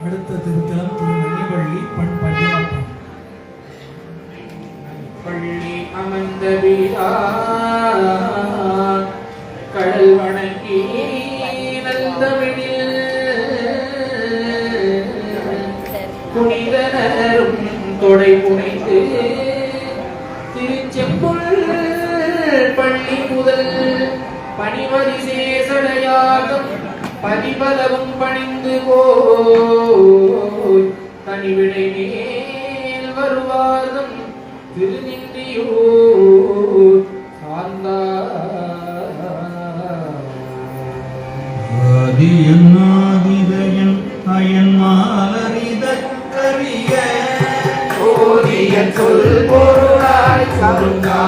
அடுத்த திருத்தலம் திருமணிவள்ளி பண் பள்ளிமன்றம் பள்ளி அமர்ந்த கடல் வணங்கி நந்தமிழில் புனிதனரும் கொடை புனைத்து திருச்செம்புல் பள்ளி முதல் பணிவரிசேசடையாகும் பதிபலவும் பணிந்து போய் தனிவிடை மேல் வருவார்தம் திருநின்றியூர் சார்ந்தாதியன்னாதிதயன் அயன் மாலரித கரிய ஓதிய சொல் பொருளாய் கருங்கா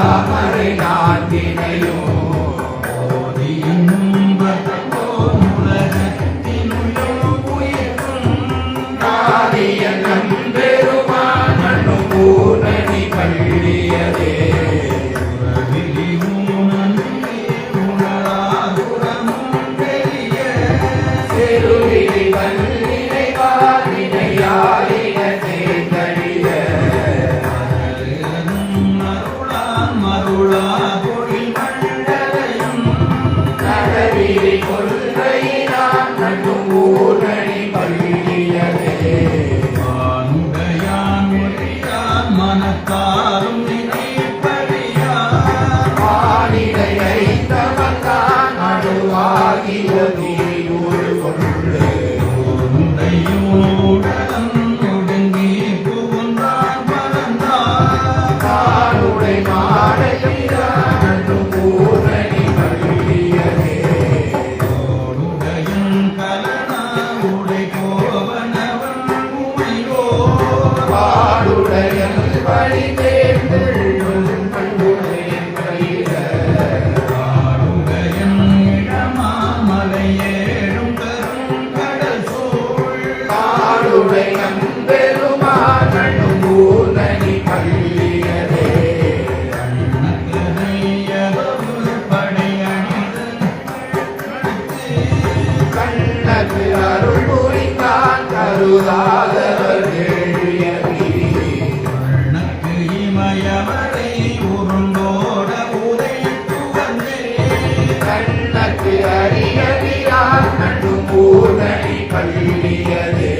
மணக்கும் ஊர்வழி பள்ளியதே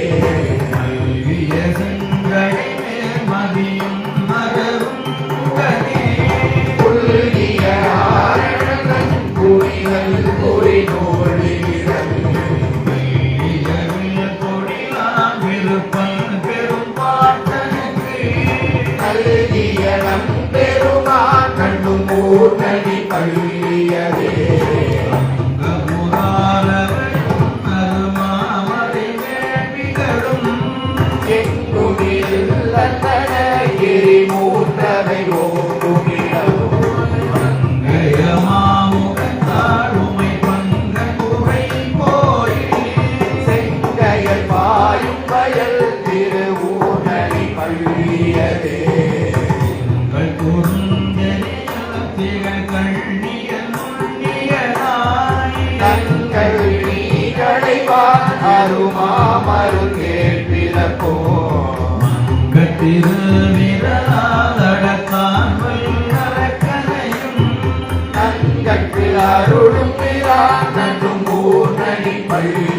கல்விய சிந்தனை மேல் மதியும் மகரும் புல்லிய ஆரணங்கள் கூறிகள் கூறி நோடுகிறது பெருமா கண்ணும் ஊர்நடி பள்ளியதே நடும் ஊரணி பள்ளி.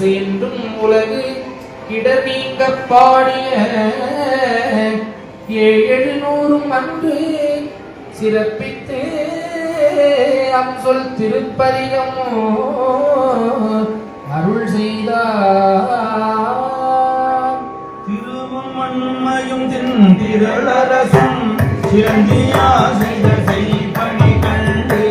சேர்ந்தும் உலகு இடர் நீங்க பாடிய ஏழு நூறும் அன்று சிறப்பித்து. அம்சொல் திருப்பதிகம் அருள் செய்தார். திருவும் மண்மையும் திரளரசும் சிரஞ்சியா செய்த செய்பணி கண்டு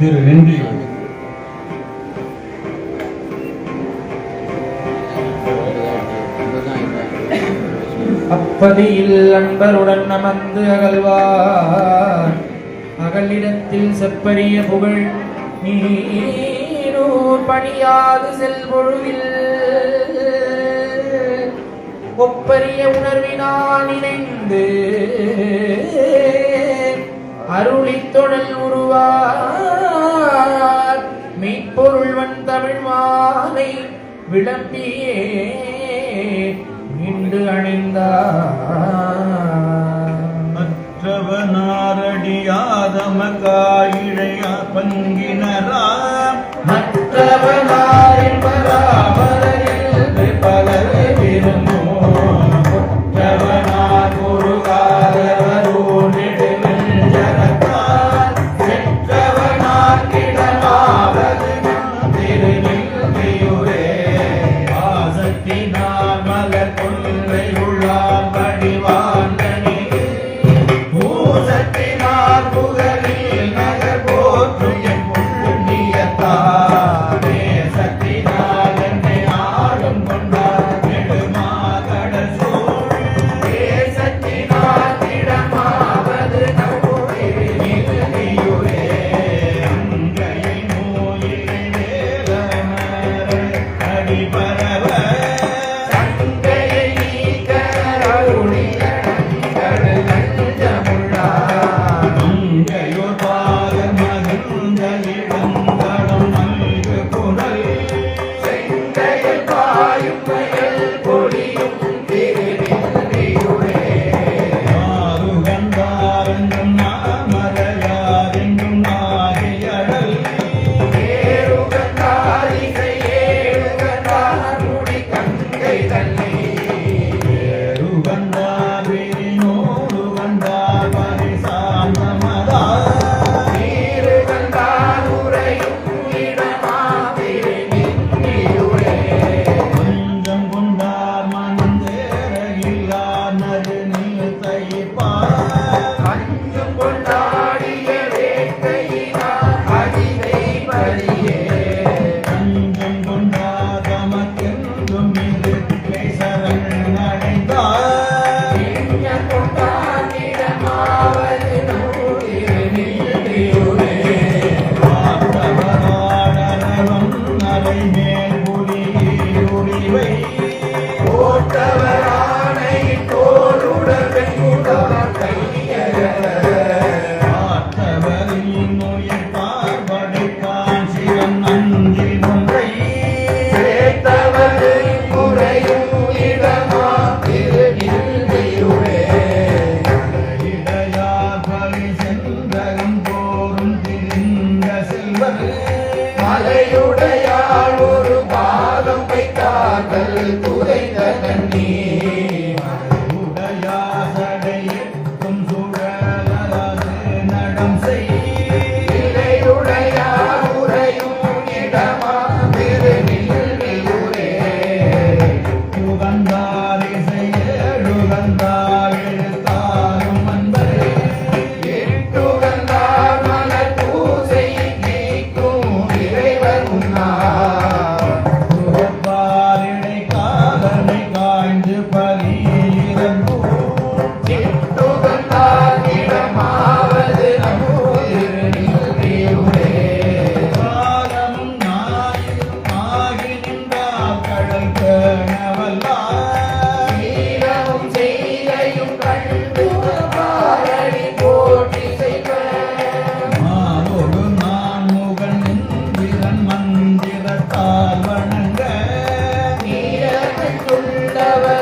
திரு நெண்டியோடு அப்பதியில் அன்பருடன் அமர்ந்து அகழ்வார் அகலிடத்தில் செப்பரிய புகழ் நீனூர் பணியாது செல்பொழுவில் ஒப்பரிய உணர்வினால் இணைந்து அருளித்தொடல் உருவா விளம்பார் மெய்ப்பொருள்வன் தமிழ் மாலை விளம்பியே மீண்டு அணிந்தார். மற்றவனாரடியாதமகாயிழைய பங்கினரா? மற்றவனாரின் பரா Bhagavad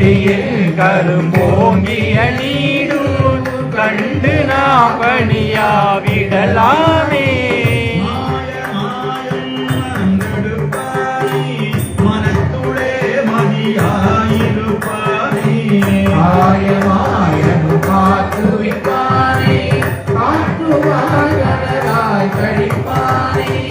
கட்டியில் கரும்போங்கிய நீடும் கண்டு நாம் பணியாவிடலாமே ஆயமாயனு பார்த்து விட்டானே காட்டுவாய் கடிப்பானே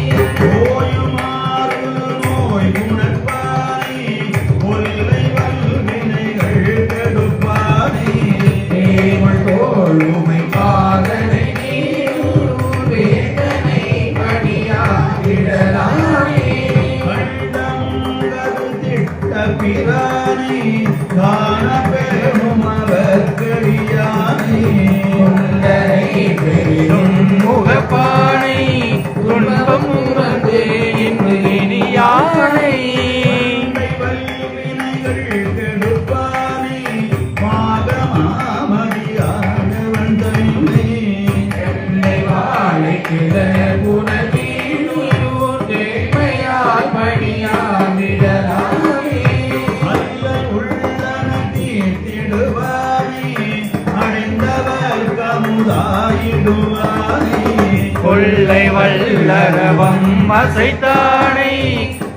வல்லரவம் அசைத்தானை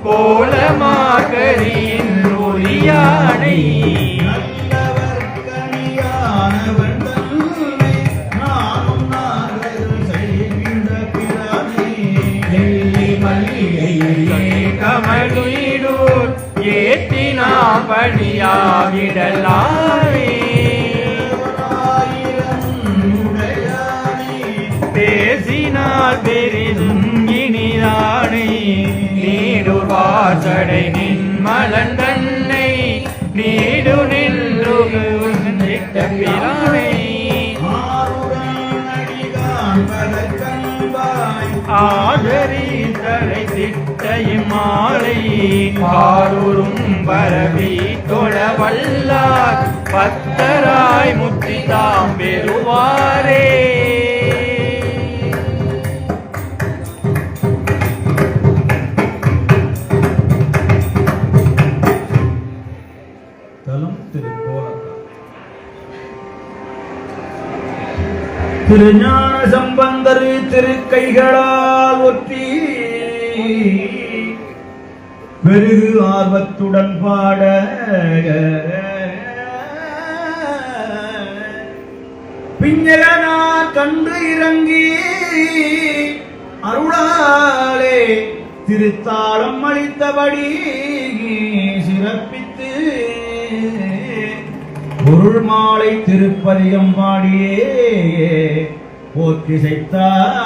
கோலமாகரியின் ஒளியானை நல்லவர் கனியானவன் தன்னை நாள் பெரிதும் இனிதானே நீடு வாசடை நின் மலன் தன்னை நீடு நின்று நிட்ட பிரானை. ஆதரி தலை திட்டையும் மாலை ஆரூரும் பரவி தொழவல்லார் பத்தராய் முத்தி தாம் பெறுவாரே. திருஞான சம்பந்தர் திருக்கைகளால் ஒற்றி பெருகு ஆர்வத்துடன் பாட பிஞ்சகனார் கண்டு இறங்கி அருளாலே திருத்தாளம் அளித்தபடி சிறப்பித்து பொருள் மாலை திருப்பதிகம் பாடியே போற்றி செய்தார்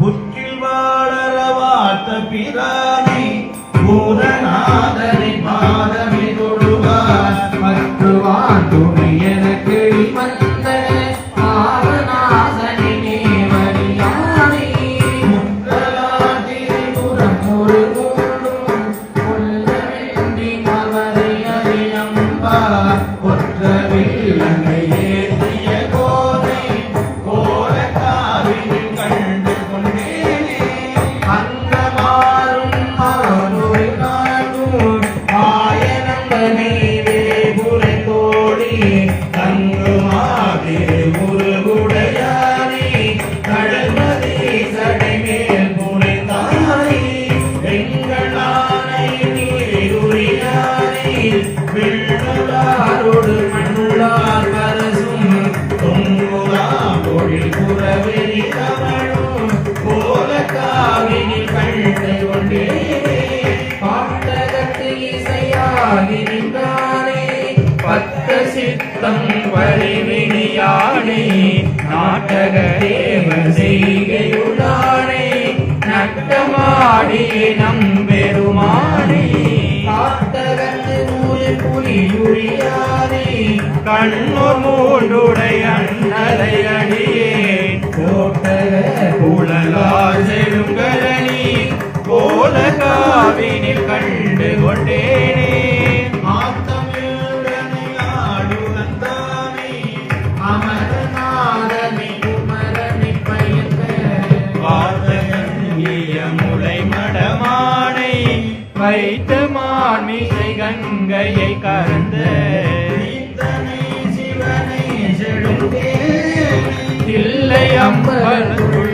புற்றில் வாழற வாத்த பிரானை பூதநாதனை பாதமே தொழுவார். மற்றுவான் துணை எனக்கு வந்த நட்டமாடி நம்பெருமானே பாட்டகத்து நூறு புலியுரியானே. கண்ணூர் மூண்டுடை அண்ணலை அடியே கோட்டக குழலார் செழுங்கரணி கோல கங்கையை கறந்த இல்லை அம்பருள்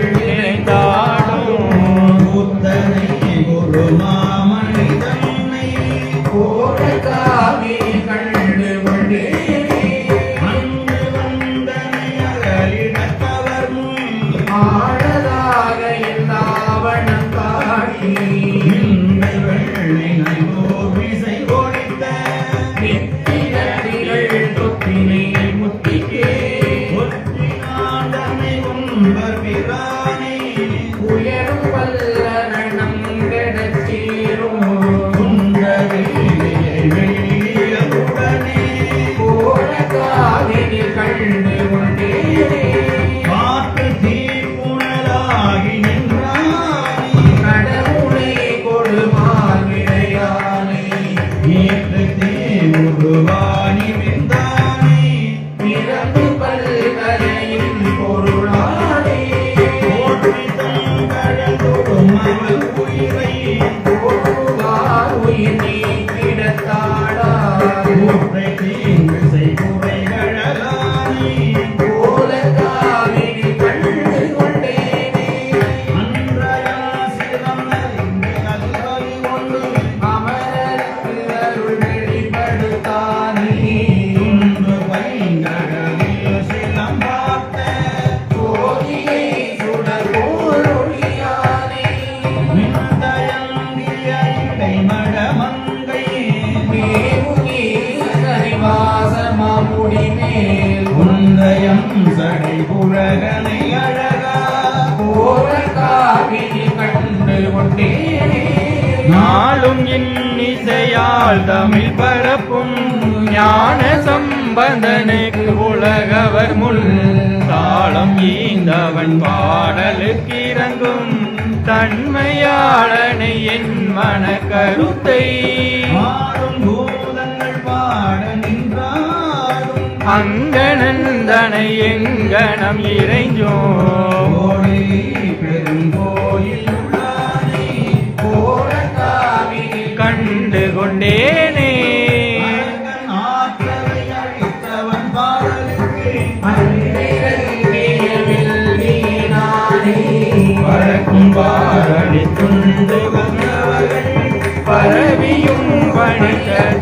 ஈந்தவன் பாடலுக்கு இறங்கும் தன்மையாளனை என் மன கருத்தை அங்கனந்தனை எங்கனம் இறைஞ்சோ பெரும் Thank you.